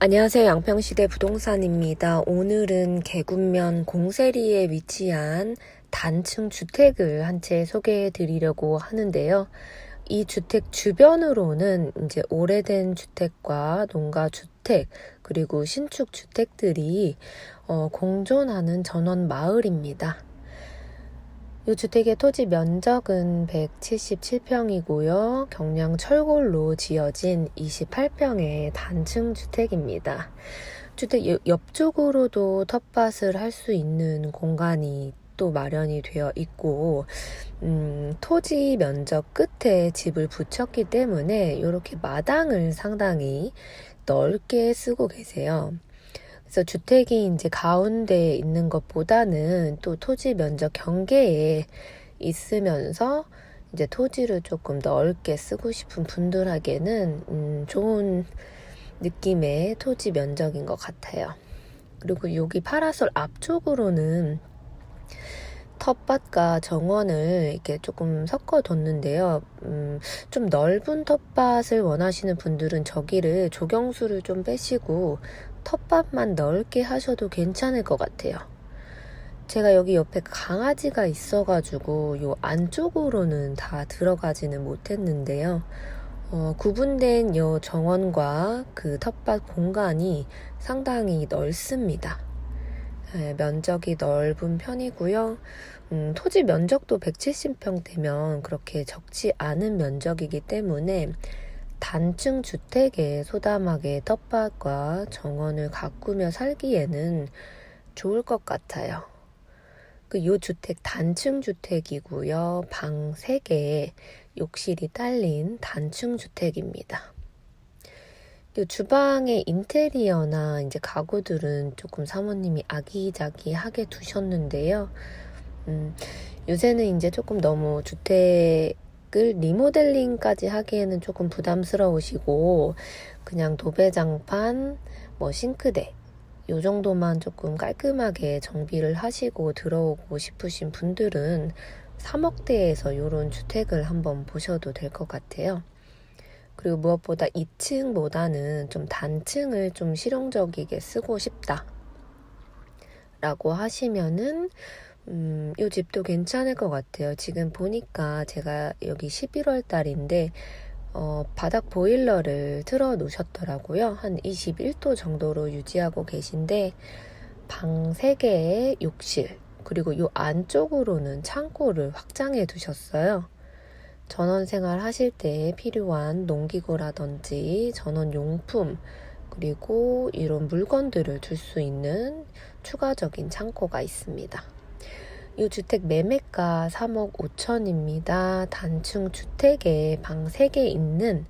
안녕하세요. 양평시대 부동산입니다. 오늘은 개군면 공세리에 위치한 단층 주택을 한 채 소개해 드리려고 하는데요. 이 주택 주변으로는 이제 오래된 주택과 농가 주택, 그리고 신축 주택들이 어, 공존하는 전원 마을입니다. 이 주택의 토지 면적은 177평이고요. 경량 철골로 지어진 28평의 단층 주택입니다. 주택 옆- 옆쪽으로도 텃밭을 할 수 있는 공간이 또 마련이 되어 있고, 음, 토지 면적 끝에 집을 붙였기 때문에 이렇게 마당을 상당히 넓게 쓰고 계세요. 그래서 주택이 이제 가운데에 있는 것보다는 또 토지 면적 경계에 있으면서 이제 토지를 조금 넓게 쓰고 싶은 분들에게는 음, 좋은 느낌의 토지 면적인 것 같아요. 그리고 여기 파라솔 앞쪽으로는 텃밭과 정원을 이렇게 조금 섞어 뒀는데요. 음, 좀 넓은 텃밭을 원하시는 분들은 저기를 조경수를 좀 빼시고 텃밭만 넓게 하셔도 괜찮을 것 같아요. 제가 여기 옆에 강아지가 있어가지고 요 안쪽으로는 다 들어가지는 못했는데요. 어, 구분된 요 정원과 그 텃밭 공간이 상당히 넓습니다. 네, 면적이 넓은 편이고요. 음, 토지 면적도 170평 되면 그렇게 적지 않은 면적이기 때문에 단층 주택에 소담하게 텃밭과 정원을 가꾸며 살기에는 좋을 것 같아요. 그 요 주택 단층 주택이고요. 방 3개, 욕실이 딸린 단층 주택입니다. 요 주방의 인테리어나 이제 가구들은 조금 사모님이 아기자기하게 두셨는데요. 음, 요새는 이제 조금 너무 주택을 리모델링까지 하기에는 조금 부담스러우시고 그냥 도배장판, 뭐 싱크대 요 정도만 조금 깔끔하게 정비를 하시고 들어오고 싶으신 분들은 3억대에서 요런 주택을 한번 보셔도 될 것 같아요. 그리고 무엇보다 2층보다는 좀 단층을 좀 실용적이게 쓰고 싶다. 라고 하시면은, 음, 요 집도 괜찮을 것 같아요. 지금 보니까 제가 여기 11월 달인데, 어, 바닥 보일러를 틀어 놓으셨더라고요. 한 21도 정도로 유지하고 계신데, 방 3개에 욕실, 그리고 요 안쪽으로는 창고를 확장해 두셨어요. 전원 생활 하실 때 필요한 농기구라든지 전원 용품, 그리고 이런 물건들을 둘 수 있는 추가적인 창고가 있습니다. 이 주택 매매가 3억 5천입니다. 단층 주택에 방 3개 있는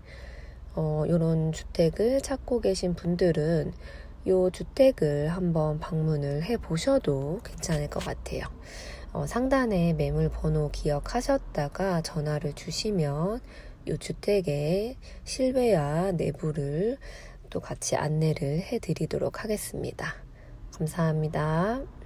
어, 이런 주택을 찾고 계신 분들은 이 주택을 한번 방문을 해 보셔도 괜찮을 것 같아요. 어, 상단에 매물 번호 기억하셨다가 전화를 주시면 이 주택의 실외와 내부를 또 같이 안내를 해 드리도록 하겠습니다. 감사합니다.